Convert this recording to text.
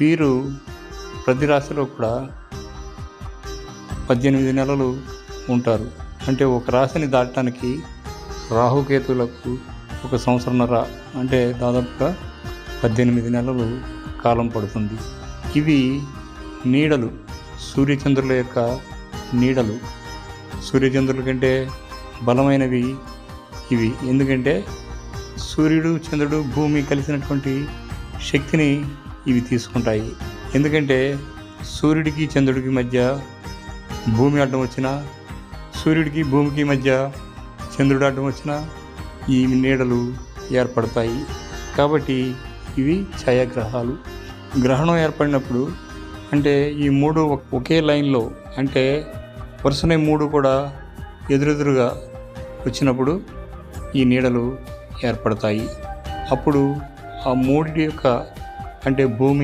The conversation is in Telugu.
వీరు ప్రతి రాశిలో కూడా పద్దెనిమిది నెలలు ఉంటారు. అంటే ఒక రాశిని దాటడానికి రాహుకేతులకు ఒక సంవత్సరంన్నర అంటే దాదాపుగా పద్దెనిమిది నెలలు కాలం పడుతుంది. ఇవి నీడలు. సూర్యచంద్రుల యొక్క నీడలు. సూర్యచంద్రుల కంటే బలమైనవి ఇవి. ఎందుకంటే సూర్యుడు చంద్రుడు భూమి కలిసినటువంటి శక్తిని ఇవి తీసుకుంటాయి. ఎందుకంటే సూర్యుడికి చంద్రుడికి మధ్య భూమి అడ్డం వచ్చినా సూర్యుడికి భూమికి మధ్య చంద్రుడు అడ్డం వచ్చినా ఈ నీడలు ఏర్పడతాయి. కాబట్టి ఇవి ఛాయాగ్రహాలు. గ్రహణం ఏర్పడినప్పుడు అంటే ఈ మూడు ఒకే లైన్లో అంటే వరుసనే మూడు కూడా ఎదురెదురుగా వచ్చినప్పుడు ఈ నీడలు ఏర్పడతాయి. అప్పుడు ఆ మూడి యొక్క అంటే భూమి